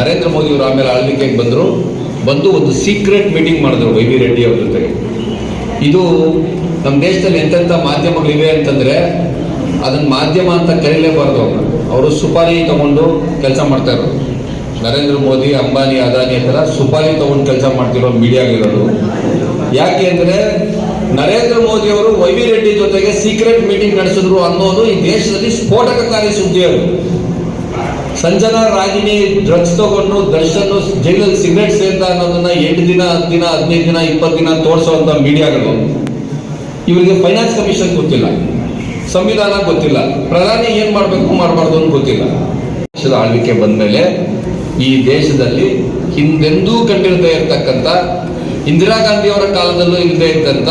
ನರೇಂದ್ರ ಮೋದಿ ಅವರು ಆಮೇಲೆ ಆಳ್ವಿಕೆಗೆ ಬಂದರು. ಬಂದು ಒಂದು ಸೀಕ್ರೆಟ್ ಮೀಟಿಂಗ್ ಮಾಡಿದ್ರು ವೈ ವಿ ರೆಡ್ಡಿ ಅವ್ರ ಜೊತೆಗೆ. ಇದು ನಮ್ಮ ದೇಶದಲ್ಲಿ ಎಂತೆಂಥ ಮಾಧ್ಯಮಗಳಿವೆ ಅಂತಂದರೆ ಅದನ್ನು ಮಾಧ್ಯಮ ಅಂತ ಕರೀಲೇಬಾರ್ದು ಅವ್ರನ್ನ ಅವರು ಸುಪಾರಿ ತಗೊಂಡು ಕೆಲಸ ಮಾಡ್ತಾ ನರೇಂದ್ರ ಮೋದಿ, ಅಂಬಾನಿ, ಅದಾನಿ ಥರ ಸುಪಾರಿ ತಗೊಂಡು ಕೆಲಸ ಮಾಡ್ತಿರೋ ಮೀಡಿಯಾಗಳಿರೋದು ಯಾಕೆ ಅಂದರೆ ನರೇಂದ್ರ ಮೋದಿ ಅವರು ವೈ ವಿ ರೆಡ್ಡಿ ಜೊತೆಗೆ ಸೀಕ್ರೆಟ್ ಮೀಟಿಂಗ್ ನಡೆಸಿದ್ರು ಅನ್ನೋದು ಈ ದೇಶದಲ್ಲಿ ಸ್ಫೋಟಕಕಾರಿ ಸುದ್ದಿ ಅದು. ಸಂಜನಾ ರಾಗಿಣಿ ಡ್ರಗ್ಸ್ ತಗೊಂಡು ದರ್ಶನ್ ಜೈಲಲ್ಲಿ ಸಿಗರೇಟ್ ಸೇರ್ತ ಅನ್ನೋದನ್ನ ಎಂಟು ದಿನ, ಹತ್ತು ದಿನ, ಹದಿನೈದು ದಿನ, ಇಪ್ಪತ್ತು ದಿನ ತೋರಿಸುವಂತ ಮೀಡಿಯಾಗಳು ಇವರಿಗೆ ಫೈನಾನ್ಸ್ ಕಮಿಷನ್ ಗೊತ್ತಿಲ್ಲ. ಸಂವಿಧಾನ ಗೊತ್ತಿಲ್ಲ. ಪ್ರಧಾನಿ ಏನ್ ಮಾಡಬೇಕು ಮಾಡಬಾರ್ದು ಅಂತ ಗೊತ್ತಿಲ್ಲ. ದೇಶದ ಆಳ್ವಿಕೆ ಬಂದ್ಮೇಲೆ ಈ ದೇಶದಲ್ಲಿ ಹಿಂದೆಂದೂ ಕಂಡಿರದೇ ಇರತಕ್ಕಂಥ ಇಂದಿರಾ ಗಾಂಧಿ ಅವರ ಕಾಲದಲ್ಲೂ ಇಲ್ಲದೆ ಇದ್ದಂತ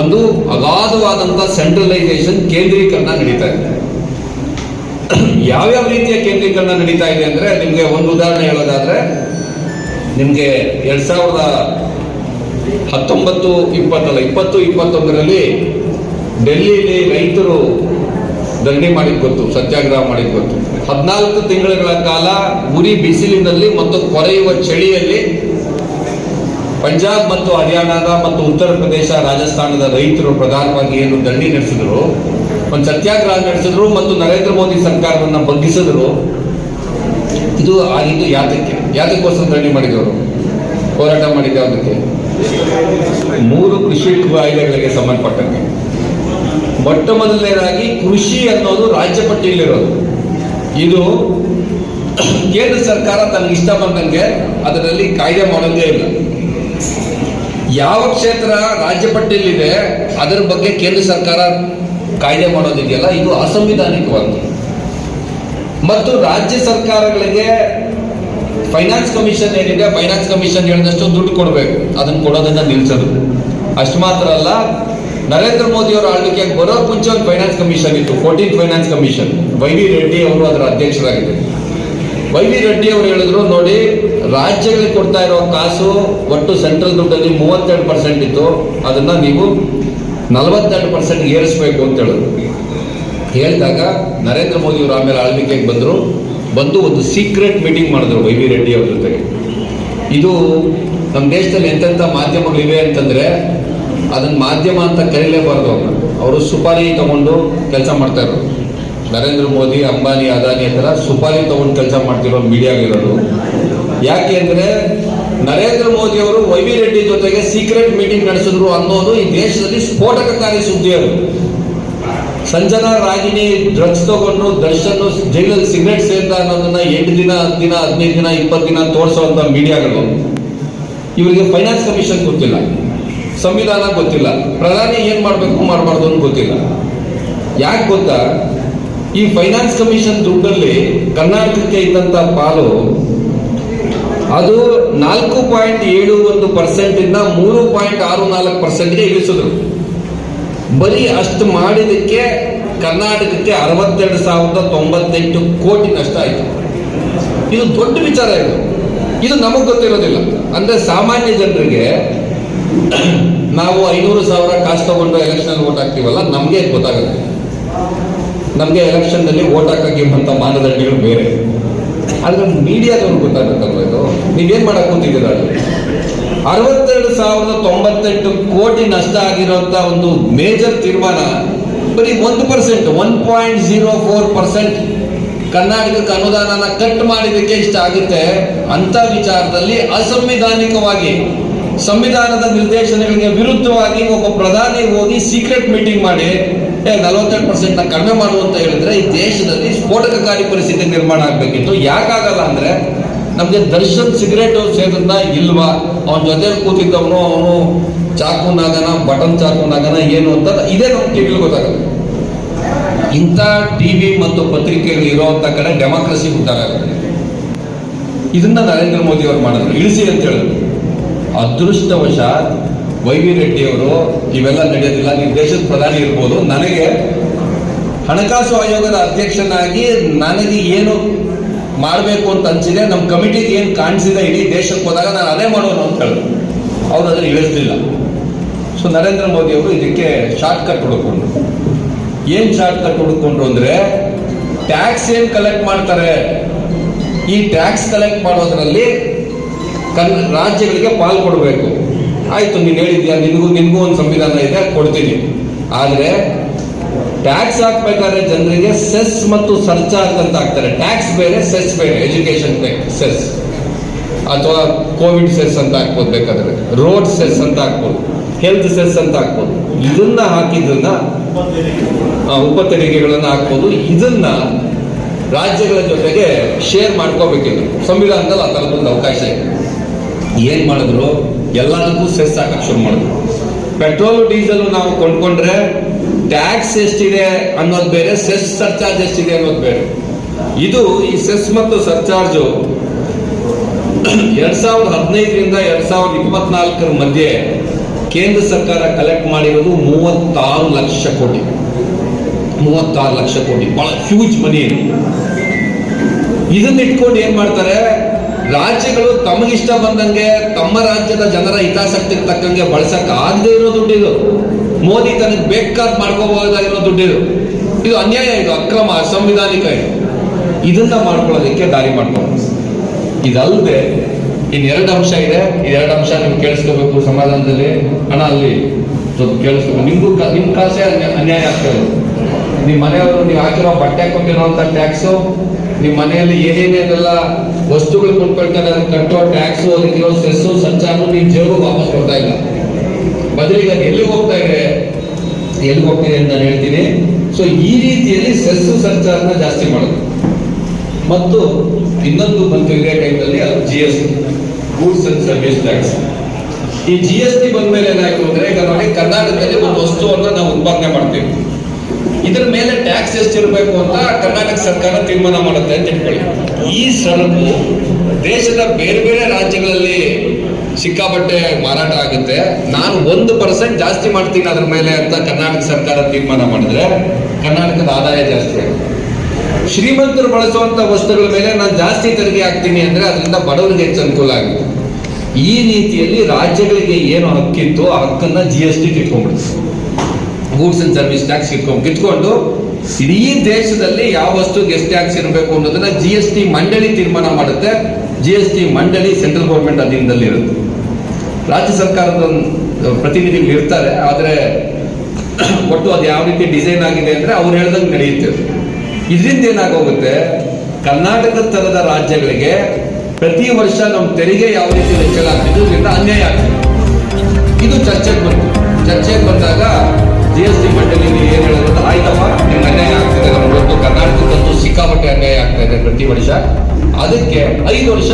ಒಂದು ಅಗಾಧವಾದಂತ ಸೆಂಟ್ರಲೈಸೇಷನ್ ಕೇಂದ್ರೀಕರಣ ನಡೀತಾ ಇದೆ. ಯಾವ್ಯಾವ ರೀತಿಯ ಕೇಂದ್ರೀಕರಣ ನಡೀತಾ ಇದೆ ಅಂದ್ರೆ ನಿಮ್ಗೆ ಒಂದು ಉದಾಹರಣೆ ಹೇಳೋದಾದ್ರೆ, ನಿಮ್ಗೆ ಎರಡ್ ಸಾವಿರದ ಹತ್ತೊಂಬತ್ತು, ಇಪ್ಪತ್ತಲ್ಲ, ಇಪ್ಪತ್ತು, ಇಪ್ಪತ್ತೊಂದರಲ್ಲಿ ಡೆಲ್ಲಿಯಲ್ಲಿ ರೈತರು ಧರಣಿ ಮಾಡಿದ್ ಗೊತ್ತು, ಸತ್ಯಾಗ್ರಹ ಮಾಡಿದ್ ಗೊತ್ತು. ಹದಿನಾಲ್ಕು ತಿಂಗಳುಗಳ ಕಾಲ ಉರಿ ಬಿಸಿಲಿನಲ್ಲಿ ಮತ್ತು ಕೊರೆಯುವ ಚಳಿಯಲ್ಲಿ ಪಂಜಾಬ್ ಮತ್ತು ಹರಿಯಾಣದ ಮತ್ತು ಉತ್ತರ ಪ್ರದೇಶ, ರಾಜಸ್ಥಾನದ ರೈತರು ಪ್ರಧಾನವಾಗಿ ಏನು ಧರಣಿ ನಡೆಸಿದ್ರು ಒಂದು ಸತ್ಯಾಗ್ರಹ ನಡೆಸಿದ್ರು ಮತ್ತು ನರೇಂದ್ರ ಮೋದಿ ಸರ್ಕಾರವನ್ನ ಬಗ್ಗಿಸಿದ್ರು ಇದು ಆಗಿದ್ದು ಯಾತಕ್ಕೆ, ಯಾತಕ್ಕೋಸ್ಕರ ಧರಣಿ ಮಾಡಿದವರು? ಹೋರಾಟ ಮಾಡಿದ ಅದಕ್ಕೆ ಮೂರು ಕೃಷಿ ಕಾಯ್ದೆಗಳಿಗೆ ಸಂಬಂಧಪಟ್ಟಂತೆ ಮೊಟ್ಟ ಮೊದಲನೇದಾಗಿ ಕೃಷಿ ಅನ್ನೋದು ರಾಜ್ಯ ಪಟ್ಟಿಯಲ್ಲಿರೋದು. ಇದು ಕೇಂದ್ರ ಸರ್ಕಾರ ತನಗೆ ಇಷ್ಟ ಬಂದಂಗೆ ಅದರಲ್ಲಿ ಕಾಯ್ದೆ ಮಾಡೋದೇ ಇಲ್ಲ. ಯಾವ ಕ್ಷೇತ್ರ ರಾಜ್ಯ ಪಟ್ಟಿಯಲ್ಲಿದೆ, ಅದರ ಬಗ್ಗೆ ಕೇಂದ್ರ ಸರ್ಕಾರ ಕಾಯ್ದೆ ಮಾಡೋದಿದೆಯಲ್ಲ, ಇದು ಅಸಂವಿಧಾನಿಕವಾದ ಮತ್ತು ರಾಜ್ಯ ಸರ್ಕಾರಗಳಿಗೆ ಫೈನಾನ್ಸ್ ಕಮಿಷನ್ ಏನಿದೆ, ಫೈನಾನ್ಸ್ ಕಮಿಷನ್ ಹೇಳಿದಷ್ಟು ದುಡ್ಡು ಕೊಡಬೇಕು. ಅದನ್ನ ಕೊಡೋದನ್ನ ನಿಲ್ಸೋದು. ಅಷ್ಟು ಮಾತ್ರ ಅಲ್ಲ, ನರೇಂದ್ರ ಮೋದಿ ಅವರ ಆಳ್ವಿಕೆಗೆ ಬರೋ ಮುಂಚೆ ಒಂದು ಫೈನಾನ್ಸ್ ಕಮಿಷನ್ ಇತ್ತು, fourteen finance commission. Y V Reddy ಅವರು ಅದರ ಅಧ್ಯಕ್ಷರಾಗಿದ್ದರು. ವೈ ವಿ ರೆಡ್ಡಿ ಅವರು ಹೇಳಿದ್ರು, ನೋಡಿ, ರಾಜ್ಯಗಳಿಗೆ ಕೊಡ್ತಾ ಇರೋ ಕಾಸು ಒಟ್ಟು ಸೆಂಟ್ರಲ್ ದುಡ್ಡಲ್ಲಿ ಮೂವತ್ತೆರಡು ಪರ್ಸೆಂಟ್ ಇತ್ತು, ಅದನ್ನ ನೀವು ನಲವತ್ತೆರಡು ಪರ್ಸೆಂಟ್ ಏರಿಸಬೇಕು ಅಂತ ಹೇಳಿದ್ರು ಹೇಳಿದಾಗ ನರೇಂದ್ರ ಮೋದಿ ಅವರು ಆಮೇಲೆ ಆಳ್ವಿಕೆಗೆ ಬಂದರು. ಬಂದು ಒಂದು ಸೀಕ್ರೆಟ್ ಮೀಟಿಂಗ್ ಮಾಡಿದ್ರು ವೈ ವಿ ರೆಡ್ಡಿ ಅವ್ರ ಜೊತೆಗೆ. ಇದು ನಮ್ಮ ದೇಶದಲ್ಲಿ ಎಂತೆಂಥ ಮಾಧ್ಯಮಗಳಿವೆ ಅಂತಂದರೆ ಅದನ್ನು ಮಾಧ್ಯಮ ಅಂತ ಕರೀಲೇಬಾರ್ದು ಅವ್ರನ್ನ ಅವರು ಸುಪಾರಿ ತಗೊಂಡು ಕೆಲಸ ಮಾಡ್ತಾ ನರೇಂದ್ರ ಮೋದಿ, ಅಂಬಾನಿ, ಅದಾನಿ ಥರ ಸುಪಾರಿ ತಗೊಂಡು ಕೆಲಸ ಮಾಡ್ತಿರೋ ಮೀಡಿಯಾಗಿರೋರು ಯಾಕೆ ಅಂದ್ರೆ ನರೇಂದ್ರ ಮೋದಿ ಅವರು ವೈ ವಿ ರೆಡ್ಡಿ ಜೊತೆಗೆ ಸೀಕ್ರೆಟ್ ಮೀಟಿಂಗ್ ನಡೆಸಿದ್ರು ಅನ್ನೋದು ಈ ದೇಶದಲ್ಲಿ ಸ್ಫೋಟಕಕಾರಿ ಸುದ್ದಿ ಅದು. ಸಂಜನಾ ರಾಗಿಣಿ ಡ್ರಗ್ಸ್ ತಗೊಂಡು ದರ್ಶನ್ ಜೈಲಲ್ಲಿ ಸಿಗರೆಟ್ ಸೇರ್ದ ಅನ್ನೋದನ್ನ ಎಂಟು ದಿನ, ಹತ್ತು ದಿನ, ಹದಿನೈದು ದಿನ, ಇಪ್ಪತ್ತು ದಿನ ತೋರಿಸುವಂತ ಮೀಡಿಯಾಗಳು. ಇವರಿಗೆ ಫೈನಾನ್ಸ್ ಕಮಿಷನ್ ಗೊತ್ತಿಲ್ಲ. ಸಂವಿಧಾನ ಗೊತ್ತಿಲ್ಲ. ಪ್ರಧಾನಿ ಏನ್ ಮಾಡಬೇಕು ಮಾಡಬಾರ್ದು ಅಂತ ಗೊತ್ತಿಲ್ಲ. ಯಾಕೆ ಗೊತ್ತಾ? ಈ ಫೈನಾನ್ಸ್ ಕಮಿಷನ್ ದುಡ್ಡಲ್ಲಿ ಕರ್ನಾಟಕಕ್ಕೆ ಇದ್ದಂತ ಪಾಲು ಅದು ನಾಲ್ಕು ಪಾಯಿಂಟ್ ಏಳು ಒಂದು ಪರ್ಸೆಂಟ್ ಇಂದ ಮೂರು ಪಾಯಿಂಟ್ ಆರು ನಾಲ್ಕು ಪರ್ಸೆಂಟ್ಗೆ ಇಳಿಸಿದ್ರು. ಬರೀ ಅಷ್ಟು ಮಾಡಿದಕ್ಕೆ ಕರ್ನಾಟಕಕ್ಕೆ ಅರವತ್ತೆರಡು ಸಾವಿರದ ತೊಂಬತ್ತೆಂಟು ಕೋಟಿ ನಷ್ಟ ಆಯಿತು. ಇದು ದೊಡ್ಡ ವಿಚಾರ ಇದು. ಇದು ನಮಗೆ ಗೊತ್ತಿರೋದಿಲ್ಲ. ಅಂದ್ರೆ ಸಾಮಾನ್ಯ ಜನರಿಗೆ ನಾವು ಐನೂರು ಸಾವಿರ ಕಾಸು ತಗೊಂಡು ಎಲೆಕ್ಷನ್ ವೋಟ್ ಹಾಕ್ತೀವಲ್ಲ, ನಮಗೆ ಗೊತ್ತಾಗುತ್ತೆ. ನಮಗೆ ಎಲೆಕ್ಷನ್ನಲ್ಲಿ ಹಾಕಿ ಅಂತ ಮಾನದಂಡಗಳು ಬೇರೆ. ಆದ್ರೆ ಮೀಡಿಯಾದವ್ರು ಗೊತ್ತಾಗುತ್ತಲ್ವ ಇದು? ನೀವೇನ್ ಮಾಡಕ್ ಕೂತಿದ್ದೀರ ಅರವತ್ತೆರಡು ಸಾವಿರದ ತೊಂಬತ್ತೆಂಟು ಕೋಟಿ ನಷ್ಟ ಆಗಿರುವಂತ ಒಂದು ಮೇಜರ್ ತೀರ್ಮಾನ. ಬರೀ ಒಂದು percent one point zero four percent ಕರ್ನಾಟಕಕ್ಕೆ ಅನುದಾನನ ಕಟ್ ಮಾಡಿದಕ್ಕೆ ಇಷ್ಟ ಆಗುತ್ತೆ ಅಂತ ವಿಚಾರದಲ್ಲಿ ಅಸಂವಿಧಾನಿಕವಾಗಿ, ಸಂವಿಧಾನದ ನಿರ್ದೇಶನಗಳಿಗೆ ವಿರುದ್ಧವಾಗಿ ಒಬ್ಬ ಪ್ರಧಾನಿ ಹೋಗಿ ಸೀಕ್ರೆಟ್ ಮೀಟಿಂಗ್ ಮಾಡಿ ನಲವತ್ತೆರಡು ಪರ್ಸೆಂಟ್ನ ಕಡಿಮೆ ಮಾಡು ಅಂತ ಹೇಳಿದ್ರೆ ಈ ದೇಶದಲ್ಲಿ ಸ್ಫೋಟಕಕಾರಿ ಪರಿಸ್ಥಿತಿ ನಿರ್ಮಾಣ ಆಗ್ಬೇಕಿತ್ತು. ಯಾಕಾಗಲ್ಲ ಅಂದ್ರೆ ನಮ್ಗೆ ದರ್ಶನ್ ಸಿಗರೇಟ್ ಸೇದನ್ನ ಇಲ್ವಾ? ಅವನ ಜೊತೆ ಕೂತಿದ್ದವನು, ಅವನು ಚಾಕುನಾಗನ ಬಟನ್ ಚಾಕುನಾಗನ ಏನು ಅಂತ ಇದೇ ನಮ್ಗೆ ಟಿವಿ ಗೊತ್ತಾಗುತ್ತೆ ಇಂಥ ಟಿವಿ ಮತ್ತು ಪತ್ರಿಕೆಗಳು ಇರುವಂತ ಕಡೆ ಡೆಮಾಕ್ರಸಿ ಉದ್ಧಾರ ಆಗುತ್ತೆ ಇದನ್ನ ನರೇಂದ್ರ ಮೋದಿ ಅವರು ಮಾಡಿದ್ರು. ಇಳಿಸಿ ಅಂತ ಹೇಳಿದ್ರು. ಅದೃಷ್ಟವಶಾತ್ ವೈ ವಿ ರೆಡ್ಡಿ ಅವರು ಇವೆಲ್ಲ ನಡೆಯೋದಿಲ್ಲ. ನೀವು ದೇಶದ ಪ್ರಧಾನಿ ಇರ್ಬೋದು. ನನಗೆ ಹಣಕಾಸು ಆಯೋಗದ ಅಧ್ಯಕ್ಷನಾಗಿ ನನಗೆ ಏನು ಮಾಡಬೇಕು ಅಂತ ಅನ್ಸಿದೆ ನಮ್ಮ ಕಮಿಟಿಗೆ ಏನು ಕಾಣಿಸಿದೆ ಇಡೀ ದೇಶಕ್ಕೆ ಹೋದಾಗ ನಾನು ಅದೇ ಮಾಡೋಣ ಅಂತ ಹೇಳಿದ್ರು ಅವ್ರು ಅದನ್ನು ಇಳಿಸ್ಲಿಲ್ಲ. ಸೊ ನರೇಂದ್ರ ಮೋದಿ ಅವರು ಇದಕ್ಕೆ ಶಾರ್ಟ್ ಕಟ್ ಹುಡುಕೊಂಡ್ರು. ಏನ್ ಶಾರ್ಟ್ ಕಟ್ ಹುಡುಕೊಂಡ್ರು ಅಂದ್ರೆ ಟ್ಯಾಕ್ಸ್ ಏನ್ ಕಲೆಕ್ಟ್ ಮಾಡ್ತಾರೆ? ಈ ಟ್ಯಾಕ್ಸ್ ಕಲೆಕ್ಟ್ ಮಾಡೋದ್ರಲ್ಲಿ ರಾಜ್ಯಗಳಿಗೆ ಪಾಲ್ ಕೊಡಬೇಕು ಆಯ್ತು, ನೀನು ಹೇಳಿದ್ಯಾ? ನಿನ್ಗೂ, ನಿನಗೂ ಒಂದು ಸಂವಿಧಾನ ಇದೆ, ಕೊಡ್ತೀನಿ. ಆದರೆ ಟ್ಯಾಕ್ಸ್ ಹಾಕ್ಬೇಕಾದ್ರೆ ಜನರಿಗೆ ಸೆಸ್ ಮತ್ತು ಸರ್ಚಾರ್ಜ್ ಅಂತ ಹಾಕ್ತಾರೆ. ಟ್ಯಾಕ್ಸ್ ಬೇರೆ ಸೆಸ್ ಬೇರೆ. ಎಜುಕೇಶನ್ ಸೆಸ್ ಅಥವಾ ಕೋವಿಡ್ ಸೆಸ್ ಅಂತ ಹಾಕ್ಬೋದು ಬೇಕಾದ್ರೆ. ರೋಡ್ ಸೆಸ್ ಅಂತ ಹಾಕ್ಬೋದು. ಹೆಲ್ತ್ ಸೆಸ್ ಅಂತ ಹಾಕ್ಬೋದು. ಇದನ್ನ ಹಾಕಿದ್ರನ್ನ ಉಪ ತೆರಿಗೆಗಳನ್ನ ಹಾಕ್ಬೋದು. ಇದನ್ನ ರಾಜ್ಯಗಳ ಜೊತೆಗೆ ಶೇರ್ ಮಾಡ್ಕೋಬೇಕಿತ್ತು ಸಂವಿಧಾನದಲ್ಲಿ ಆ ಥರದೊಂದು ಅವಕಾಶ ಇದೆ. ಏನ್ ಮಾಡಿದ್ರು? ಎಲ್ಲದಕ್ಕೂ ಸೆಸ್ ಹಾಕಕ್ ಶುರು ಮಾಡಿದ್ರು. ಪೆಟ್ರೋಲ್, ಡೀಸೆಲ್ ನಾವು ಕೊಂಡ್ಕೊಂಡ್ರೆ ಟ್ಯಾಕ್ಸ್ ಎಷ್ಟಿದೆ ಅನ್ನೋದು ಬೇರೆ ಸೆಸ್ ಸರ್ಚಾರ್ಜ್ ಎಷ್ಟಿದೆ ಅನ್ನೋದು ಬೇರೆ. ಇದು ಈ ಸೆಸ್ ಮತ್ತು ಸರ್ಚಾರ್ಜು ಎರಡ್ ಸಾವಿರದ ಹದಿನೈದರಿಂದ ಎರಡ್ ಸಾವಿರದ ಇಪ್ಪತ್ನಾಲ್ಕರ ಮಧ್ಯೆ ಕೇಂದ್ರ ಸರ್ಕಾರ ಕಲೆಕ್ಟ್ ಮಾಡಿರೋದು ಮೂವತ್ತಾರು ಲಕ್ಷ ಕೋಟಿ. ಮೂವತ್ತಾರು ಲಕ್ಷ ಕೋಟಿ. ಬಹಳ ಹ್ಯೂಜ್ ಮನಿ ಇದು. ಇದನ್ನ ಇಟ್ಕೊಂಡು ಏನ್ ಮಾಡ್ತಾರೆ? ರಾಜ್ಯಗಳು ತಮಗಿಷ್ಟ ಬಂದಂಗೆ ತಮ್ಮ ರಾಜ್ಯದ ಜನರ ಹಿತಾಸಕ್ತಿಗೆ ತಕ್ಕಂಗೆ ಬಳಸಕ್ ಆಗದೆ ಇರೋ ದುಡ್ಡಿದು ಮೋದಿ ತನಗೆ ಬೇಕಾದ್ ಮಾಡ್ಕೋಬಹುದಾಗಿರೋ ದುಡ್ಡಿದು ಇದು. ಅನ್ಯಾಯ ಇದು, ಅಕ್ರಮ, ಅಸಂವಿಧಾನಿಕ ಇದು. ಇದನ್ನ ಮಾಡ್ಕೊಳ್ಳೋದಕ್ಕೆ ದಾರಿ ಮಾಡ್ಕೊಂಡು ಇದಲ್ಲದೆ ಇನ್ ಎರಡು ಅಂಶ ಇದೆ. ಈ ಎರಡು ಅಂಶ ನೀವು ಕೇಳಿಸ್ಕೋಬೇಕು ಸಮಾಧಾನದಲ್ಲಿ. ಹಣ ಅಲ್ಲಿ ಸ್ವಲ್ಪ ಕೇಳಿಸ್ಕೋಬೇಕು. ನಿಮ್ಗೂ ನಿಮ್ ಕಾಸೆ ಅನ್ಯ- ಅನ್ಯಾಯ ಆಗ್ತದೆ ನಿಮ್ಮ ಮನೆಯವರು, ನೀವು ಹಾಕಿರೋ ಬಟ್ಟೆ ಕೊಟ್ಟಿರೋಂಥ ಟ್ಯಾಕ್ಸು ನಿಮ್ಮ ಮನೆಯಲ್ಲಿ ಏನೇನೇನೆಲ್ಲ ವಸ್ತುಗಳು ಕೊಟ್ಕೊಳ್ತಾರೆ ಅದನ್ನು ಕಟ್ಟೋ ಟ್ಯಾಕ್ಸು ಅದಕ್ಕಿರೋ ಸೆಸ್ಸು ಸಂಚಾರ ನೀವು ಜೇಬು ವಾಪಸ್ ಕೊಡ್ತಾ ಇಲ್ಲ. ಬದಲಿಗೆ ಅದು ಎಲ್ಲಿಗೆ ಹೋಗ್ತಾ ಇದೆ? ಎಲ್ಲಿಗೆ ಹೋಗ್ತಿದೆ ಅಂತ ನಾನು ಹೇಳ್ತೀನಿ. ಸೊ ಈ ರೀತಿಯಲ್ಲಿ ಸೆಸ್ಸು ಸಂಚಾರನ ಜಾಸ್ತಿ ಮಾಡೋದು. ಮತ್ತು ಇನ್ನೊಂದು ಬಂತು ಇದೇ ಟೈಮಲ್ಲಿ ಅದು G S T goods and service tax ಈ ಜಿ ಎಸ್ ಟಿ ಬಂದ ಮೇಲೆ ಏನಾಯ್ತು ಅಂದ್ರೆ ಕರ್ನಾಟಕದಲ್ಲಿ ಒಂದು ವಸ್ತುವನ್ನು ನಾವು ಉತ್ಪಾದನೆ ಮಾಡ್ತೀವಿ. ಇದ್ರ ಮೇಲೆ ಟ್ಯಾಕ್ಸ್ ಎಷ್ಟಿರಬೇಕು ಅಂತ ಕರ್ನಾಟಕ ಸರ್ಕಾರ ತೀರ್ಮಾನ ಮಾಡುತ್ತೆ ಅಂತ ಇಟ್ಕೊಳ್ಳಿ ಈ ಸರಕು ದೇಶದ ಬೇರೆ ಬೇರೆ ರಾಜ್ಯಗಳಲ್ಲಿ ಸಿಕ್ಕಾಪಟ್ಟೆ ಮಾರಾಟ ಆಗುತ್ತೆ. ನಾನು ಒಂದು ಪರ್ಸೆಂಟ್ ಜಾಸ್ತಿ ಮಾಡ್ತೀನಿ ಅದ್ರ ಮೇಲೆ ಅಂತ ಕರ್ನಾಟಕ ಸರ್ಕಾರ ತೀರ್ಮಾನ ಮಾಡಿದ್ರೆ ಕರ್ನಾಟಕದ ಆದಾಯ ಜಾಸ್ತಿ ಶ್ರೀಮಂತರು ಬಳಸುವಂತ ವಸ್ತುಗಳ ಮೇಲೆ ನಾನು ಜಾಸ್ತಿ ತೆರಿಗೆ ಹಾಕ್ತೀನಿ ಅಂದ್ರೆ ಅದರಿಂದ ಬಡವರಿಗೆ ಹೆಚ್ಚು ಅನುಕೂಲ ಆಗುತ್ತೆ. ಈ ರೀತಿಯಲ್ಲಿ ರಾಜ್ಯಗಳಿಗೆ ಏನು ಹಕ್ಕಿತ್ತು ಆ ಹಕ್ಕನ್ನ ಜಿ ಎಸ್ ಟಿ ಕಿತ್ಕೊಂಡ್ಬಿಡುತ್ತೆ ಗೂಡ್ಸ್ ಅಂಡ್ ಸರ್ವಿಸ್ ಟ್ಯಾಕ್ಸ್ ಇಟ್ಕೊಂಡು ಕಿತ್ಕೊಂಡು ಇಡೀ ದೇಶದಲ್ಲಿ ಯಾವ ವಸ್ತು ಎಷ್ಟು ಟ್ಯಾಕ್ಸ್ ಇರಬೇಕು ಅನ್ನೋದನ್ನ ಜಿ ಎಸ್ ಟಿ ಮಂಡಳಿ ತೀರ್ಮಾನ ಮಾಡುತ್ತೆ. ಜಿ ಎಸ್ ಟಿ ಮಂಡಳಿ ಸೆಂಟ್ರಲ್ ಗೌರ್ಮೆಂಟ್ ಅಧೀನದಲ್ಲಿ ಇರುತ್ತೆ. ರಾಜ್ಯ ಸರ್ಕಾರದ ಪ್ರತಿನಿಧಿಗಳು ಇರ್ತಾರೆ, ಆದರೆ ಒಟ್ಟು ಅದು ಯಾವ ರೀತಿ ಡಿಸೈನ್ ಆಗಿದೆ ಅಂದ್ರೆ ಅವ್ರು ಹೇಳ್ದಂಗೆ ನಡೆಯುತ್ತೆ ಇದರಿಂದ ಏನಾಗೋಗುತ್ತೆ? ಕರ್ನಾಟಕ ತರದ ರಾಜ್ಯಗಳಿಗೆ ಪ್ರತಿ ವರ್ಷ ನಮ್ಮ ತೆರಿಗೆ ಯಾವ ರೀತಿ ಹೆಚ್ಚಳಾಗ್ತಿದ್ದು ಇದರಿಂದ ಅನ್ಯಾಯ ಆಗ್ತದೆ. ಇದು ಚರ್ಚೆಗೆ ಬಂತು. ಚರ್ಚೆಗೆ ಬಂದಾಗ ಅನ್ಯಾಯ ಆಗ್ತಾ ಇದೆ ಪ್ರತಿ ವರ್ಷ. ಅದಕ್ಕೆ ಐದು ವರ್ಷ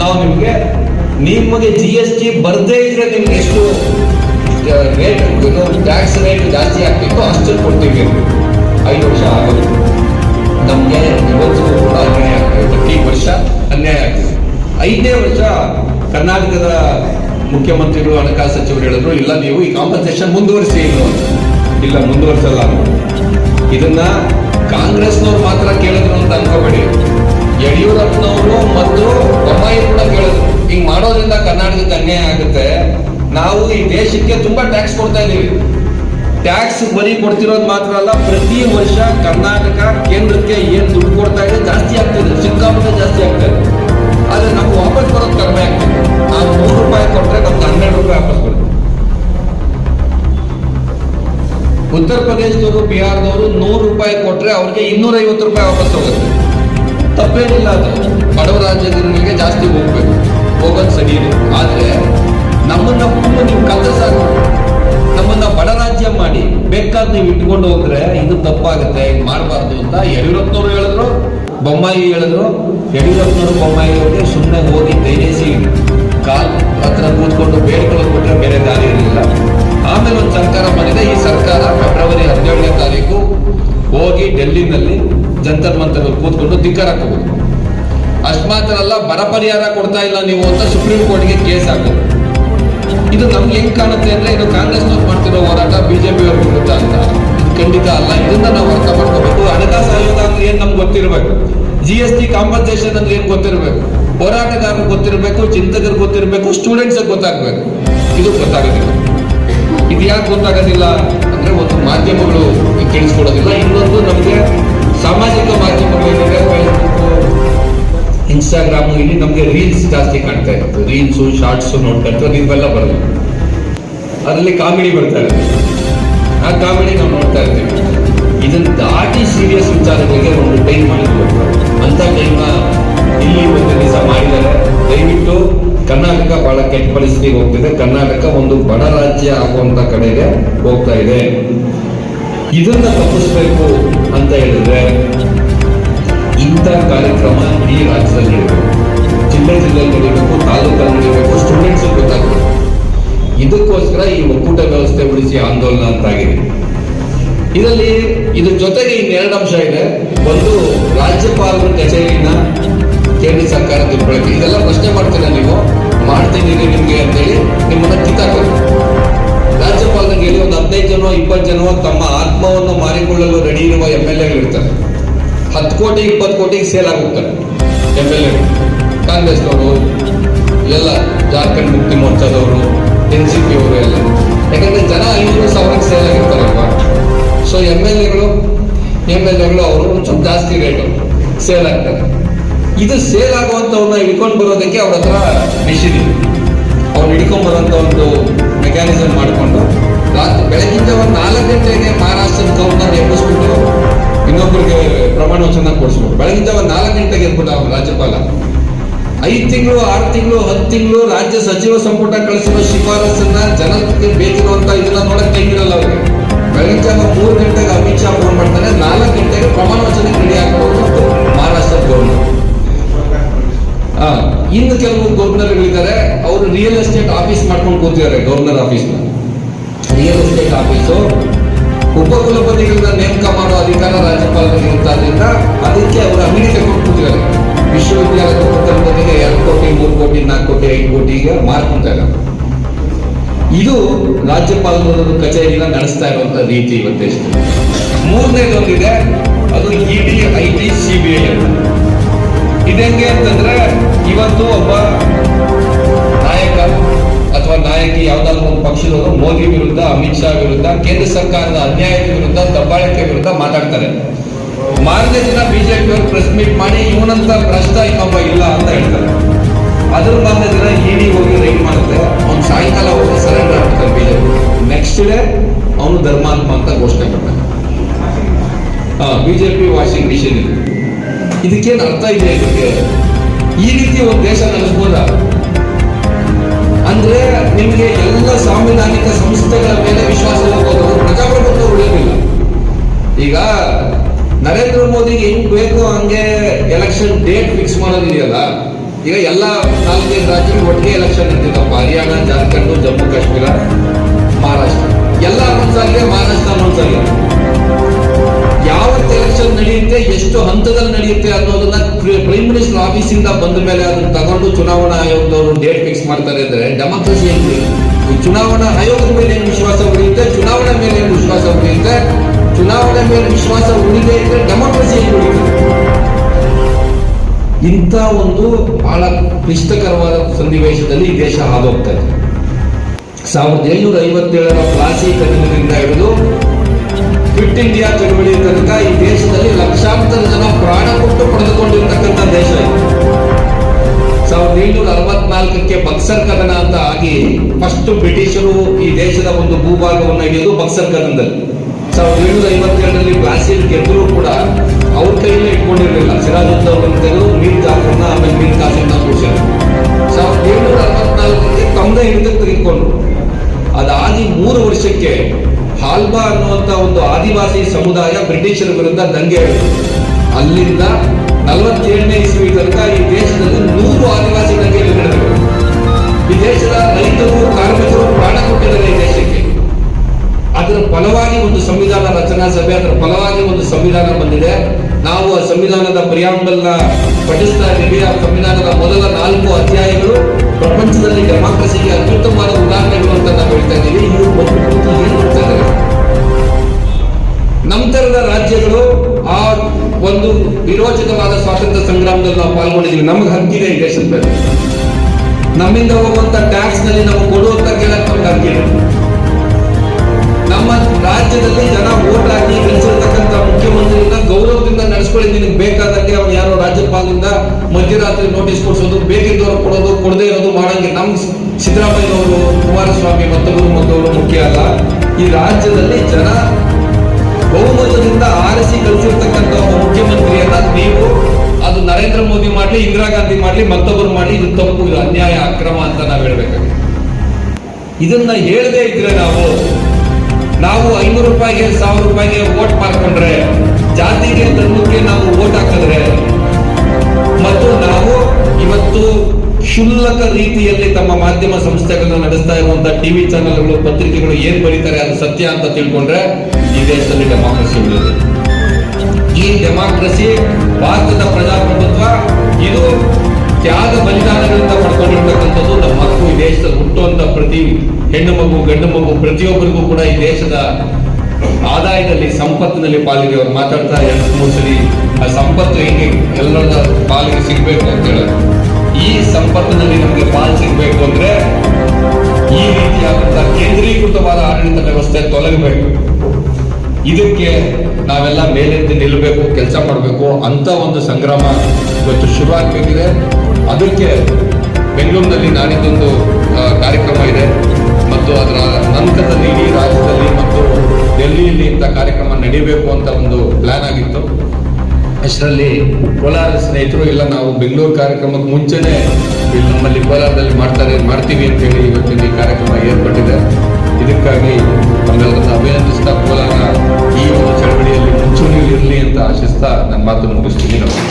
ನಾವು ನಿಮ್ಗೆ, ನಿಮಗೆ ಜಿ ಎಸ್ ಟಿ ಬರ್ದೇ ಇದ್ರೆ ನಿಮ್ಗೆ ಎಷ್ಟು ರೇಟ್ ಟ್ಯಾಕ್ಸ್ ರೇಟ್ ಜಾಸ್ತಿ ಆಗ್ತಿತ್ತು ಅಷ್ಟು ಕೊಡ್ತೀವಿ. ಐದು ವರ್ಷ ಆಗೋದು. ನಮ್ಗೆ ಇವತ್ತು ಕೂಡ ಅನ್ಯಾಯ ಆಗ್ತದೆ ಪ್ರತಿ ವರ್ಷ ಅನ್ಯಾಯ ಆಗ್ತದೆ. ಐದನೇ ವರ್ಷ ಕರ್ನಾಟಕದ ಮುಖ್ಯಮಂತ್ರಿಗಳು, ಹಣಕಾಸು ಸಚಿವರು ಹೇಳಿದ್ರು, ಇಲ್ಲ, ನೀವು ಈ ಕಾಂಪನ್ಸೇಷನ್ ಮುಂದುವರಿಸಿ ಇಲ್ಲ, ಮುಂದುವರಿಸಲ್ಲ. ಇದನ್ನ ಕಾಂಗ್ರೆಸ್ನವ್ರು ಮಾತ್ರ ಕೇಳಿದ್ರು ಅಂತ ಅನ್ಕೋಬೇಡಿ. ಯಡಿಯೂರಪ್ಪನವರು ಮತ್ತು ಬೊಮ್ಮಾಯಿ ಕೂಡ ಕೇಳಿದ್ರು. ಹಿಂಗ್ ಮಾಡೋದ್ರಿಂದ ಕರ್ನಾಟಕಕ್ಕೆ ಅನ್ಯಾಯ ಆಗುತ್ತೆ. ನಾವು ಈ ದೇಶಕ್ಕೆ ತುಂಬಾ ಟ್ಯಾಕ್ಸ್ ಕೊಡ್ತಾ ಇದೀವಿ ಟ್ಯಾಕ್ಸ್ ಬರೀ ಕೊಡ್ತಿರೋದು ಮಾತ್ರ ಅಲ್ಲ, ಪ್ರತಿ ವರ್ಷ ಕರ್ನಾಟಕ ಕೇಂದ್ರಕ್ಕೆ ಏನ್ ದುಡ್ಡು ಕೊಡ್ತಾ ಇದೆ ಜಾಸ್ತಿ ಆಗ್ತಿದೆ ಸಿಕ್ಕಾಪಟ್ಟೆ ಜಾಸ್ತಿ ಆಗ್ತಾ ಇದೆ. ಆದ್ರೆ ನಮ್ಗೆ ವಾಪಸ್ ಬರೋದು ಕಡಿಮೆ ಆಗ್ತದೆ ನಾವು ನೂರು ರೂಪಾಯಿ ಕೊಟ್ರೆ ನಮ್ಗೆ ಹನ್ನೆರಡು ರೂಪಾಯಿ ವಾಪಸ್ ಬರುತ್ತೆ. ಉತ್ತರ ಪ್ರದೇಶದವರು, ಬಿಹಾರದವರು ನೂರು ರೂಪಾಯಿ ಕೊಟ್ರೆ ಅವ್ರಿಗೆ ಇನ್ನೂರೈವತ್ತು ರೂಪಾಯಿ ವಾಪಸ್ ಹೋಗುತ್ತೆ. ತಪ್ಪೇನಿಲ್ಲ ಅದು. ಬಡವ ರಾಜ್ಯಗಳಿಗೆ ಜಾಸ್ತಿ ಹೋಗ್ಬೇಕು. ಹೋಗೋದು ಸರಿ ಆದರೆ ನಮ್ಮನ್ನ ಫುಲ್ ನೀವು ಕಲ್ತ ಸಾಕು. ನಮ್ಮನ್ನ ಬಡ ರಾಜ್ಯ ಮಾಡಿ ಬೇಕಾದ ನೀವು ಇಟ್ಕೊಂಡು ಹೋದ್ರೆ ಇದು ತಪ್ಪಾಗುತ್ತೆ. ಇದು ಮಾಡಬಾರ್ದು ಅಂತ ಯಡಿಯೂರಪ್ಪನವರು ಹೇಳಿದ್ರು, ಬೊಮ್ಮಾಯಿ ಹೇಳಿದ್ರು. ಯಡಿಯೂರಪ್ಪನವರು ಬೊಮ್ಮಾಯಿ ಅವ್ರಿಗೆ ಸುಮ್ಮನೆ ಹೋಗಿ ದಯಸಿ ಕಾಲ್ ಹತ್ರ ಕೂತ್ಕೊಂಡು ಬೇಡ್ಕೊಳ್ಳೋದು ಕೊಟ್ಟರೆ ಬೇರೆ ದಾರಿ ಇರಲಿಲ್ಲ ಆಮೇಲೆ ಒಂದು ಸರ್ಕಾರ ಬಂದಿದೆ ಈ ಸರ್ಕಾರ ಫೆಬ್ರವರಿ ಹದಿನೇಳನೇ ತಾರೀಕು ಹೋಗಿ ಡೆಲ್ಲಿನಲ್ಲಿ ಜಂತರ್ ಮಂತರ್ ಕೂತ್ಕೊಂಡು ಧಿಕ್ಕಾರ ಹಾಕೋದು ಅಷ್ಟು ಮಾತ್ರ ಅಲ್ಲ, ಬರ ಪರಿಹಾರ ಕೊಡ್ತಾ ಇಲ್ಲ ನೀವು ಅಂತ ಸುಪ್ರೀಂ ಕೋರ್ಟ್ಗೆ ಕೇಸ್ ಹಾಕೋದು. ಇದು ನಮ್ಗೆ ಹೆಂಗ್ ಕಾಣುತ್ತೆ ಅಂದ್ರೆ, ಇದು ಕಾಂಗ್ರೆಸ್ ಮಾಡ್ತಿರೋ ಹೋರಾಟ ಬಿಜೆಪಿ ಅವ್ರ ವಿರುದ್ಧ ಅಂತ. ಖಂಡಿತ ಅಲ್ಲ, ಇದನ್ನ ನಾವು ಅರ್ಥ ಮಾಡ್ಕೋಬೇಕು. ಹಣಕಾಸು ಆಯೋಗ ಅಂದ್ರೆ ಏನ್ ನಮ್ಗೆ ಗೊತ್ತಿರಬೇಕು? ಜಿ ಎಸ್ ಟಿ ಕಾಂಪನ್ಸೇಷನ್ ಅಂದ್ರೆ ಏನ್ ಗೊತ್ತಿರಬೇಕು? ಹೋರಾಟಗಾರರು ಗೊತ್ತಿರಬೇಕು, ಚಿಂತಕರು ಗೊತ್ತಿರಬೇಕು ಸ್ಟೂಡೆಂಟ್ಸ್ ಗೊತ್ತಾಗ್ಬೇಕು. ಇದು ಗೊತ್ತಾಗೋದಿಲ್ಲ. ಇದು ಯಾಕೆ ಗೊತ್ತಾಗೋದಿಲ್ಲ ಅಂದ್ರೆ ಒಂದು ಮಾಧ್ಯಮಗಳು ತಿಳಿಸ್ಕೊಡೋದಿಲ್ಲ ಇನ್ನೊಂದು ನಮಗೆ ಸಾಮಾಜಿಕ ಮಾಧ್ಯಮಗಳು ಇನ್ಸ್ಟಾಗ್ರಾಮ್ ಇಲ್ಲಿ ನಮಗೆ ರೀಲ್ಸ್ ಜಾಸ್ತಿ ಕಾಣ್ತಾ ಇರುತ್ತೆ ರೀಲ್ಸು ಶಾರ್ಟ್ಸು ನೋಡ್ತಾ ಇರ್ತದೆ ಇವೆಲ್ಲ ಬರಲ್ಲ ಅದರಲ್ಲಿ ಕಾಮಿಡಿ ಬರ್ತಾ ಇರುತ್ತೆ. ಆ ಕಾಮಿಡಿ ನಾವು ನೋಡ್ತಾ ಇರ್ತೀವಿ. ಇದನ್ನ ದಾಟಿ ಸೀರಿಯಸ್ ವಿಚಾರಗಳಿಗೆ ಒಂದು ಟೈಮ್ ಮಾಡಿದ್ರು. ಅಂತ ಟೈಮ್ ಇಲ್ಲಿ ಒಂದು ದಿವಸ ಮಾಡಿದ್ದಾರೆ. ದಯವಿಟ್ಟು ಕರ್ನಾಟಕ ಬಹಳ ಕೆಟ್ಟ ಪರಿಸ್ಥಿತಿಗೆ ಹೋಗ್ತಿದೆ. ಕರ್ನಾಟಕ ಒಂದು ಬಡ ರಾಜ್ಯ ಆಗುವಂತ ಕಡೆಗೆ ಹೋಗ್ತಾ ಇದೆ. ಇದನ್ನ ತಪ್ಪಿಸ್ಬೇಕು ಅಂತ ಹೇಳಿದ್ರೆ ಇಂಥ ಕಾರ್ಯಕ್ರಮ ಈ ರಾಜ್ಯದಲ್ಲಿ ನಡೀಬೇಕು ಜಿಲ್ಲೆ ಜಿಲ್ಲೆಯಲ್ಲಿ ನಡೀಬೇಕು ತಾಲೂಕಲ್ಲಿ ನಡೀಬೇಕು ಸ್ಟೂಡೆಂಟ್ಸ್ ಗೊತ್ತಾಗಬೇಕು. ಇದಕ್ಕೋಸ್ಕರ ಈ ಒಕ್ಕೂಟ ವ್ಯವಸ್ಥೆ ಉಳಿಸಿ ಆಂದೋಲನ ಅಂತಾಗಿದೆ. ಇದರಲ್ಲಿ, ಇದ್ರ ಜೊತೆಗೆ ಇನ್ನೆರಡು ಅಂಶ ಇದೆ. ಒಂದು ರಾಜ್ಯಪಾಲರ ಕಚೇರಿನ ಕೇಂದ್ರ ಸರ್ಕಾರ ದುರ್ಬಳಕೆ ಇದೆಲ್ಲ ಪ್ರಶ್ನೆ ಮಾಡ್ತೀರಾ ನೀವು? ಮಾಡ್ತಿದ್ದೀರಿ ನಿಮ್ಗೆ ಅಂತೇಳಿ ನಿಮ್ಮನ್ನ ಕಿತ್ತಾಕೋದು ಹೇಳಿ ಒಂದು ಹದಿನೈದು ಜನ, ಇಪ್ಪತ್ತು ಜನ ತಮ್ಮ ಆತ್ಮವನ್ನು ಮಾರಿಕೊಳ್ಳಲು ರೆಡಿ ಇರುವ ಎಂ ಎಲ್ ಎಗಳಿರ್ತಾರೆ ಹತ್ತು ಕೋಟಿ, ಇಪ್ಪತ್ತು ಕೋಟಿಗೆ ಸೇಲ್ ಆಗೋಗ್ತಾರೆ ಎಂ ಎಲ್ ಎ ಕಾಂಗ್ರೆಸ್ನವರು, ಎಲ್ಲ Jharkhand Mukti ಮೋರ್ಚಾದವರು N C P ಅವರು ಎಲ್ಲ. ಯಾಕಂದ್ರೆ ಜನ ಐನೂರು ಸಾವಿರಕ್ಕೆ ಸೇಲ್ ಆಗಿರ್ತಾರಲ್ವಾ ಸೊ ಎಂ ಎಲ್ ಎಗಳು ಎಂ ಎಲ್ ಎಗಳು ಅವರು ಒಂಚೂರು ಜಾಸ್ತಿ ರೇಟು ಸೇಲ್ ಆಗ್ತಾರೆ. ಇದು ಸೇಲ್ ಆಗುವಂಥವ್ರನ್ನ ಹಿಡ್ಕೊಂಡು ಬರೋದಕ್ಕೆ ಅವ್ರ ಹತ್ರ ಮೆಷಿನ್ ಇದೆ. ಅವ್ರು ಹಿಡ್ಕೊಂಡ್ ಒಂದು ಮೆಕ್ಯಾನಿಸಮ್ ಮಾಡಿಕೊಂಡು ರಾತ್ರಿ ಬೆಳಗಿಂದ ಒಂದು ನಾಲ್ಕು ಗಂಟೆಗೆ ಮಹಾರಾಷ್ಟ್ರದ ಗೌರ್ನರ್ ಎಬ್ಬಿಸ್ಬಿಟ್ಟು ಇನ್ನೊಬ್ಬರಿಗೆ ಪ್ರಮಾಣ ವಚನ ಕೊಡಿಸ್ಬಿಟ್ಟು ಬೆಳಗಿಂದ ಒಂದು ನಾಲ್ಕು ಗಂಟೆಗೆ ಇರ್ಬಿಟ್ಟು ಅವ್ರು ರಾಜ್ಯಪಾಲ. ಐದು ತಿಂಗಳು ಆರು ತಿಂಗಳು ಹತ್ತು ತಿಂಗಳು ರಾಜ್ಯ ಸಚಿವ ಸಂಪುಟ ಕಳಿಸಿರೋ ಶಿಫಾರಸನ್ನ ಜನಕ್ಕೆ ಬೇಕಿರುವಂತ ಇದನ್ನ ನೋಡಕ್ಕೆ ಟೈಮ್ ಇರಲ್ಲ ಅವ್ರಿಗೆ. ಬೆಳಗಿನ ಮೂರು ಗಂಟೆಗೆ ಅಮಿತ್ ಶಾ ಫೋನ್ ಮಾಡ್ತಾನೆ ನಾಲ್ಕು ಗಂಟೆಗೆ ಪ್ರಮಾಣ ವಚನ ರೆಡಿ ಹಾಕೋದು ಮಹಾರಾಷ್ಟ್ರದ ಗವರ್ನರ್ ಆ, ಇನ್ನು ಕೆಲವು ಗವರ್ನರ್ಗಳಿದ್ದಾರೆ ಅವರು ರಿಯಲ್ ಎಸ್ಟೇಟ್ ಆಫೀಸ್ ಮಾಡ್ಕೊಂಡು ಕೂತಿದ್ದಾರೆ governor office real estate office ಉಪಕುಲಪತಿಗಳನ್ನ ನೇಮಕ ಮಾಡುವ ಅಧಿಕಾರ ರಾಜ್ಯಪಾಲರಿಗೆ ಇರುತ್ತಾದ್ರಿಂದ ಅದಕ್ಕೆ ಅವರು ಅಂಗಡಿ ತಗೊಂಡು ಕೂತಿದ್ದಾರೆ. ವಿಶ್ವವಿದ್ಯಾಲಯದ ಉಪಕುಲಪತಿಗೆ ಎರಡು ಕೋಟಿ, ಮೂರು ಕೋಟಿ, ನಾಲ್ಕು ಕೋಟಿ, ಐದು ಕೋಟಿಗೆ ಇದ್ದಾರೆ. ಇದು ರಾಜ್ಯಪಾಲರ ಕಚೇರಿನ ನಡೆಸ್ತಾ ಇರುವಂತ ರೀತಿ ಇವತ್ತೇ ಮೂರನೇದೊಂದಿದೆ, ಅದು ED I T C B I ಅಂತಂದ್ರೆ ಇವತ್ತು ಒಬ್ಬ ನಾಯಕ ಅಥವಾ ನಾಯಕಿ ಯಾವ್ದಾದ್ರು ಒಂದು ಪಕ್ಷದವರು ಮೋದಿ ವಿರುದ್ಧ, ಅಮಿತ್ ಶಾ ವಿರುದ್ಧ, ಕೇಂದ್ರ ಸರ್ಕಾರದ ಅನ್ಯಾಯದ ವಿರುದ್ಧ, ದಬ್ಬಾಳಿಕೆ ವಿರುದ್ಧ ಮಾತಾಡ್ತಾರೆ. ಮಾರನೇ ದಿನ ಬಿಜೆಪಿ ಅವರು ಪ್ರೆಸ್ ಮೀಟ್ ಮಾಡಿ, ಇವನಂತ ಭ್ರಷ್ಟ, ಇನ್ನೊಬ್ಬ ಇಲ್ಲ ಅಂತ ಹೇಳ್ತಾರೆ. ಅದ್ರ ಮಾರನೇ ದಿನ ಇಡಿ ಹೋಗಿ ರೈಡ್ ಮಾಡುತ್ತೆ. ಅವ್ನು ಸಾಯಂಕಾಲ ಹೋಗಿ ಸರೆಂಡರ್ ಆಗ್ತಾರೆ ಬಿಜೆಪಿ. ನೆಕ್ಸ್ಟ್ ಡೇ ಅವನು ಧರ್ಮಾತ್ಮ ಅಂತ ಘೋಷಣೆ ಮಾಡ್ತಾನೆ ಬಿಜೆಪಿ ವಾಷಿಂಗ್ ಮಿಷಿನ್ ಇದೆ. ಇದಕ್ಕೇನು ಅರ್ಥ ಇದೆ ಇದಕ್ಕೆ? ಈ ರೀತಿ ಒಂದು ದೇಶ ನಡೆಸ್ಬೋದ? ಅಂದ್ರೆ ನಿಮಗೆ ಎಲ್ಲ ಸಾಂವಿಧಾನಿಕ ಸಂಸ್ಥೆಗಳ ಮೇಲೆ ವಿಶ್ವಾಸ ಹೋಗೋದು ಪ್ರಜಾಪ್ರಭುತ್ವ ಉಳಿಯೋದಿಲ್ಲ ಈಗ ನರೇಂದ್ರ ಮೋದಿಗೆ ಹೆಂಗ್ ಬೇಕೋ ಹಂಗೆ ಎಲೆಕ್ಷನ್ ಡೇಟ್ ಫಿಕ್ಸ್ ಮಾಡೋದಿದೆಯಲ್ಲ, ಈಗ ಎಲ್ಲ ನಾಲ್ಕೈದು ರಾಜ್ಯ ಒಟ್ಟಿಗೆ ಎಲೆಕ್ಷನ್ ಇರ್ತಿದ್ದಪ್ಪ ಹರಿಯಾಣ, ಜಾರ್ಖಂಡ್, ಜಮ್ಮು, ಕಾಶ್ಮೀರ, ಮಹಾರಾಷ್ಟ್ರ. ಎಲ್ಲ ಒಂದ್ಸಲಿಗೆ ಮಹಾರಾಷ್ಟ್ರ ಎಲೆಕ್ಷನ್ ನಡೆಯುತ್ತೆ, ಎಷ್ಟು ಹಂತದಲ್ಲಿ ನಡೆಯುತ್ತೆ ಅನ್ನೋದನ್ನ ಪ್ರೈಮ್ ಮಿನಿಸ್ಟರ್ ಆಫೀಸ್ ಇಂದ ಬಂದ ಮೇಲೆ ಅದನ್ನ ತಗೊಂಡು ಚುನಾವಣಾ ಆಯೋಗದವರು ಡೇಟ್ ಫಿಕ್ಸ್ ಮಾಡ್ತಾರೆ ಅಂದ್ರೆ ಡೆಮೋಕ್ರಸಿ ಏನಿದೆ ಚುನಾವಣಾ ಆಯೋಗದ ಮೇಲೆ ಏನು ವಿಶ್ವಾಸ ಉಳಿಯುತ್ತೆ, ಚುನಾವಣೆ ಮೇಲೆ ಏನು ವಿಶ್ವಾಸ ಉಳಿಯುತ್ತೆ? ಚುನಾವಣೆ ಮೇಲೆ ವಿಶ್ವಾಸ ಉಳಿದೇ ಇದ್ರೆ ಡೆಮೋಕ್ರಸಿ ಏನು ಉಳಿಯುತ್ತೆ? ಇಂಥ ಒಂದು ಬಹಳ ಕ್ಲಿಷ್ಟಕರವಾದ ಸನ್ನಿವೇಶದಲ್ಲಿ ದೇಶ ಇದೆ. ಸಾವಿರದ ಏಳ್ನೂರ ಐವತ್ತೇಳರ ಪ್ಲಾಸಿ ಕದನದಿಂದ ಹಿಡಿದು ಕ್ವಿಟ್ ಇಂಡಿಯಾ ಚಳವಳಿ ತನಕ ಈ ದೇಶದಲ್ಲಿ ಲಕ್ಷಾಂತರ ಜನ ಪ್ರಾಣ ಕೊಟ್ಟು ಪಡೆದುಕೊಂಡಿರ್ತಕ್ಕಂಥ ದೇಶ ಇದು. ಸಾವಿರದ ಏಳ್ನೂರ ಅರವತ್ನಾಲ್ಕಕ್ಕೆ ಬಕ್ಸರ್ ಕದನ ಅಂತ ಆಗಿ ಫಸ್ಟ್ ಬ್ರಿಟಿಷರು ಈ ದೇಶದ ಒಂದು ಭೂಭಾಗವನ್ನು ಹಿಡಿಯೋದು ಬಕ್ಸರ್ ಕದನದಲ್ಲಿ. ಸಾವಿರದ ಏಳ್ನೂರ ಐವತ್ತೆರಡರಲ್ಲಿ ಬ್ರಾಸಿಲ್ ಗೆದ್ದರೂ ಕೂಡ ಅವ್ರ ಕೈಯಲ್ಲೇ ಇಟ್ಕೊಂಡಿರಲಿಲ್ಲ. ಸಿರಾಜುದ್ದೌಲನ್ನು ತೆಗೆದು ಮೀರ್ ಜಾಫರ್ನ ಆಮೇಲೆ ಮೀರ್ ಕಾಸಿಮ್ನ ಕೂರಿಸಿದ್ರು ಸಾವಿರದ ಏಳ್ನೂರ ಅರವತ್ನಾಲ್ಕಕ್ಕೆ ತಮ್ಮದೇ ಹಿಡಿದು ತೆಗೆದುಕೊಂಡ್ರು. ಅದಾಗಿ ಮೂರು ವರ್ಷಕ್ಕೆ ಹಾಲ್ಬಾ ಅನ್ನುವಂತ ಒಂದು ಆದಿವಾಸಿ ಸಮುದಾಯ ಬ್ರಿಟಿಷರ ವಿರುದ್ಧ ದಂಗೆ ಅಲ್ಲಿಂದ ನಲವತ್ತೇಳನೇ ಇಸ್ವಿ ತನಕ ಈ ದೇಶದಲ್ಲಿ ನೂರು ಆದಿವಾಸಿ ದಂಗೆಗಳು ಈ ದೇಶದ ರೈತರು, ಕಾರ್ಮಿಕರು ಪ್ರಾಣ ಕೊಟ್ಟಿದ್ದಾರೆ ಈ ದೇಶಕ್ಕೆ. ಅದರ ಫಲವಾಗಿ ಒಂದು ಸಂವಿಧಾನ ರಚನಾ ಸಭೆ, ಅದರ ಫಲವಾಗಿ ಒಂದು ಸಂವಿಧಾನ ಬಂದಿದೆ. ನಾವು ಆ ಸಂವಿಧಾನದ ಪ್ರಿಯಾಂಬಲ್ನ ಇದ್ದೀವಿ ಆ ಸಂವಿಧಾನದ ಮೊದಲ ನಾಲ್ಕು ಅಧ್ಯಾಯಗಳು ಪ್ರಪಂಚದಲ್ಲಿ ಡೆಮಾಕ್ರಸಿಗೆ ಅತ್ಯುತ್ತಮವಾದ ಉದಾಹರಣೆಗಳು ಅಂತ ನಾವು ಹೇಳ್ತಾ ಇದ್ದೀವಿ. ಇವರು ಬಂದ್ಬಿಟ್ಟು ಏನು ಇದ್ದಾರೆ ನಂತರದ ರಾಜ್ಯಗಳು ಆ ಒಂದು ವಿರೋಚಿತವಾದ ಸ್ವಾತಂತ್ರ್ಯ ಸಂಗ್ರಾಮದಲ್ಲಿ ನಾವು ಪಾಲ್ಗೊಂಡಿದ್ದೀವಿ. ನಮಗೆ ಹಕ್ಕಿದೆ ಈ ದೇಶದ ನಮ್ಮಿಂದ ಹೋಗುವಂತ ಟ್ಯಾಕ್ಸ್ನಲ್ಲಿ ನಾವು ಕೊಡುವಂತ ಕೇಳಕ್ ನಮ್ಗೆ ಹಕ್ಕಿದೆ. ನಮ್ಮ ರಾಜ್ಯದಲ್ಲಿ ಜನ ವೋಟ್ ಹಾಕಿ ಮುಖ್ಯಮಂತ್ರಿನ ಗೌರವದಿಂದ ನಡೆಸ್ಕೊಳ್ಳಿ ನಿನಗೆ ಬೇಕಾದಂಗೆ ಅವ್ರು ಯಾರೋ ರಾಜ್ಯಪಾಲರಿಂದ ಮಧ್ಯರಾತ್ರಿ ನೋಟಿಸ್ ಕೊಡಿಸೋದು, ಬೇಕಿದ್ದವ್ರು ಕೊಡೋದು, ಕೊಡದೇ ಇರೋದು ಮಾಡಂಗೆ. ನಮ್ ಸಿದ್ದರಾಮಯ್ಯ ಅವರು ಕುಮಾರಸ್ವಾಮಿ ಮತ್ತೊಬ್ಬರು ಮತ್ತವರು ಮುಖ್ಯ ಅಲ್ಲ. ಈ ರಾಜ್ಯದಲ್ಲಿ ಜನ ಬಹುಮತದಿಂದ ಆರಿಸಿ ಕಳಿಸಿರ್ತಕ್ಕಂಥ ಒಬ್ಬ ಮುಖ್ಯಮಂತ್ರಿಯನ್ನ ನೀವು, ಅದು ನರೇಂದ್ರ ಮೋದಿ ಮಾಡ್ಲಿ, ಇಂದಿರಾ ಗಾಂಧಿ ಮಾಡ್ಲಿ, ಮತ್ತೊಬ್ಬರು ಮಾಡ್ಲಿ, ಇದು ತಪ್ಪು, ಇದು ಅನ್ಯಾಯ, ಅಕ್ರಮ ಅಂತ ನಾವು ಹೇಳ್ಬೇಕಾಗಿದೆ ಇದನ್ನ ಹೇಳದೇ ಇದ್ರೆ ನಾವು ನಾವು ಐನೂರು ರೂಪಾಯಿಗೆ, ಸಾವಿರ ರೂಪಾಯಿಗೆ ಓಟ್ ಮಾಡ್ಕೊಂಡ್ರೆ, ಜಾತಿಗೆ ಧರ್ಮಕ್ಕೆ ನಾವು ವೋಟ್ ಹಾಕಿದ್ರೆ, ಮತ್ತು ನಾವು ಇವತ್ತು ಕ್ಷುಲ್ಲಕ ರೀತಿಯಲ್ಲಿ ತಮ್ಮ ಮಾಧ್ಯಮ ಸಂಸ್ಥೆಗಳನ್ನ ನಡೆಸ್ತಾ ಇರುವಂತಹ ಟಿವಿ ಚಾನೆಲ್ಗಳು ಪತ್ರಿಕೆಗಳು ಏನ್ ಬರೀತಾರೆ ಅದು ಸತ್ಯ ಅಂತ ತಿಳ್ಕೊಂಡ್ರೆ, ಈ ದೇಶದಲ್ಲಿ ಡೆಮಾಕ್ರಸಿ ಉಳಿದಿದೆ ಈ ಡೆಮಾಕ್ರಸಿ ಭಾರತದ ಪ್ರಜಾಪ್ರಭುತ್ವ, ಇದು ತ್ಯಾಗ ಬಲಿದಾನಗಳಿಂದ ಪಡ್ಕೊಂಡಿರ್ತಕ್ಕಂಥದ್ದು ನಮ್ಮ ಹಕ್ಕು ಈ ದೇಶದಲ್ಲಿ ಹುಟ್ಟುವಂತ ಪ್ರತಿ ಹೆಣ್ಣು ಮಗು, ಗಂಡು ಮಗು, ಪ್ರತಿಯೊಬ್ಬರಿಗೂ ಕೂಡ ಈ ದೇಶದ ಆದಾಯದಲ್ಲಿ, ಸಂಪತ್ತಿನಲ್ಲಿ ಪಾಲಿಗೆ ಅವ್ರು ಮಾತಾಡ್ತಾ ಎರಡು ಮೂರು ಸರಿ ಆ ಸಂಪತ್ತು ಹೇಗೆ ಎಲ್ಲರ ಪಾಲಿಗೆ ಸಿಗ್ಬೇಕು ಅಂತ ಹೇಳೋದು ಈ ಸಂಪತ್ತಿನಲ್ಲಿ ನಮಗೆ ಪಾಲು ಸಿಗ್ಬೇಕು ಅಂದ್ರೆ ಈ ರೀತಿಯಾದಂತಹ ಕೇಂದ್ರೀಕೃತವಾದ ಆಡಳಿತ ವ್ಯವಸ್ಥೆ ತೊಲಗಬೇಕು. ಇದಕ್ಕೆ ನಾವೆಲ್ಲ ಮೇಲೆದ್ದು ನಿಲ್ಲಬೇಕು ಕೆಲಸ ಮಾಡಬೇಕು ಅಂತ ಒಂದು ಸಂಗ್ರಾಮ ಇವತ್ತು ಶುರು ಆಗಬೇಕಿದೆ. ಅದಕ್ಕೆ ಬೆಂಗಳೂರಿನಲ್ಲಿ ನಾಡಿದ್ದೊಂದು ಕಾರ್ಯಕ್ರಮ ಇದೆ. ಮತ್ತು ಅದರ ನಂತರದಲ್ಲಿ ಇಡೀ ರಾಜ್ಯದಲ್ಲಿ ಮತ್ತು ಡೆಲ್ಲಿಯಲ್ಲಿ ಇಂಥ ಕಾರ್ಯಕ್ರಮ ನಡೀಬೇಕು ಅಂತ ಒಂದು ಪ್ಲಾನ್ ಆಗಿತ್ತು. ಅಷ್ಟರಲ್ಲಿ ಕೋಲಾರ ಸ್ನೇಹಿತರು, ಇಲ್ಲ, ನಾವು ಬೆಂಗಳೂರು ಕಾರ್ಯಕ್ರಮಕ್ಕೆ ಮುಂಚೆನೆ ಇಲ್ಲಿ ನಮ್ಮಲ್ಲಿ ಕೋಲಾರದಲ್ಲಿ ಮಾಡ್ತಾರೆ, ಮಾಡ್ತೀವಿ ಅಂತ ಹೇಳಿ ಇವತ್ತಿನ ಈ ಕಾರ್ಯಕ್ರಮ ಏರ್ಪಟ್ಟಿದೆ. ಇದಕ್ಕಾಗಿ ನಮ್ಮೆಲ್ಲರನ್ನ ಅಭಿನಂದಿಸ್ತಾ ಕೋಲಾರ ಈ ಒಂದು ಚಳವಳಿಯಲ್ಲಿ ಮುಂಚೂಣಿಯಲ್ಲಿ ಇರಲಿ ಅಂತ ಆಶಿಸ್ತಾ ನನ್ನ ಮಾತು ಮುಗಿಸ್ತೀನಿ. ನಮಸ್ಕಾರ.